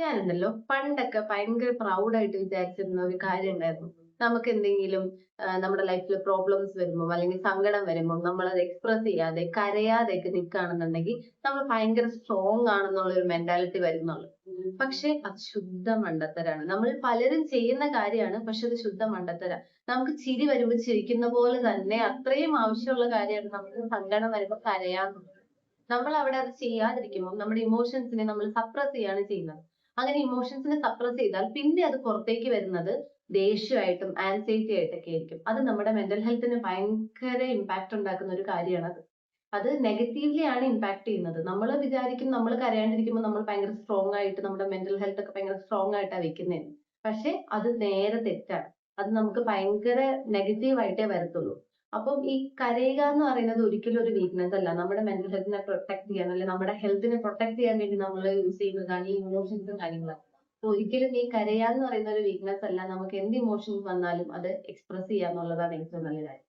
ഞാനുണ്ടല്ലോ പണ്ടൊക്കെ ഭയങ്കര പ്രൗഡായിട്ട് വിചാരിച്ചിരുന്ന ഒരു കാര്യം ഉണ്ടായിരുന്നു. നമുക്ക് എന്തെങ്കിലും നമ്മുടെ ലൈഫിൽ പ്രോബ്ലംസ് വരുമ്പോൾ അല്ലെങ്കിൽ സങ്കടം വരുമ്പോൾ നമ്മൾ അത് എക്സ്പ്രസ് ചെയ്യാതെ കരയാതെ ഒക്കെ നിൽക്കുകയാണെന്നുണ്ടെങ്കിൽ നമ്മൾ ഭയങ്കര സ്ട്രോങ് ആണെന്നുള്ള ഒരു മെന്റാലിറ്റി വരുന്നുള്ളു. പക്ഷെ അത് ശുദ്ധ മണ്ടത്തരാണ്. നമ്മൾ പലരും ചെയ്യുന്ന കാര്യമാണ് പക്ഷെ അത് ശുദ്ധ മണ്ടത്തര. നമുക്ക് ചിരി വരുമ്പോൾ ചിരിക്കുന്ന പോലെ തന്നെ അത്രയും ആവശ്യമുള്ള കാര്യമാണ് നമ്മൾ സങ്കടം വരുമ്പോൾ കരയാന്നുള്ളത് നമ്മൾ അവിടെ അത് ചെയ്യാതിരിക്കുമ്പോൾ നമ്മുടെ ഇമോഷൻസിനെ നമ്മൾ സപ്രസ് ചെയ്യാണ് ചെയ്യുന്നത്. അങ്ങനെ ഇമോഷൻസിനെ സപ്രസ് ചെയ്താൽ പിന്നെ അത് പുറത്തേക്ക് വരുന്നത് ദേഷ്യമായിട്ടും ആൻസൈറ്റി ആയിട്ടൊക്കെ ആയിരിക്കും. അത് നമ്മുടെ മെന്റൽ ഹെൽത്തിന് ഭയങ്കര ഇമ്പാക്ട് ഉണ്ടാക്കുന്ന ഒരു കാര്യമാണ് അത്. അത് നെഗറ്റീവ്ലി ആണ് ഇമ്പാക്ട് ചെയ്യുന്നത്. നമ്മൾ വിചാരിക്കും നമ്മൾ കരയാണ്ടിരിക്കുമ്പോൾ നമ്മൾ ഭയങ്കര സ്ട്രോങ് ആയിട്ട് നമ്മുടെ മെന്റൽ ഹെൽത്ത് ഒക്കെ ഭയങ്കര സ്ട്രോങ് ആയിട്ടാണ് വെക്കുന്നതെന്ന് പക്ഷെ അത് നേരെ തെറ്റാണ്. അത് നമുക്ക് ഭയങ്കര നെഗറ്റീവ് ആയിട്ടേ വരത്തുള്ളൂ. അപ്പം ഈ കരയുക എന്ന് പറയുന്നത് ഒരിക്കലും ഒരു വീക്ക്നെസ് അല്ല. നമ്മുടെ മെന്റൽ ഹെൽത്തിനെ പ്രൊട്ടക്ട് ചെയ്യാൻ അല്ലെങ്കിൽ നമ്മുടെ ഹെൽത്തിനെ പ്രൊട്ടക്ട് ചെയ്യാൻ വേണ്ടി നമ്മൾ യൂസ് ചെയ്യുന്നതാണ് ഈ ഇമോഷൻസും കാര്യങ്ങളും അപ്പൊ ഒരിക്കലും ഈ കരയുക കരയാന്ന് പറയുന്ന ഒരു വീക്ക്നെസ് അല്ല. നമുക്ക് എന്ത് ഇമോഷൻസ് വന്നാലും അത് എക്സ്പ്രസ് ചെയ്യാന്നുള്ളതാണ് ഏറ്റവും നല്ല കാര്യം.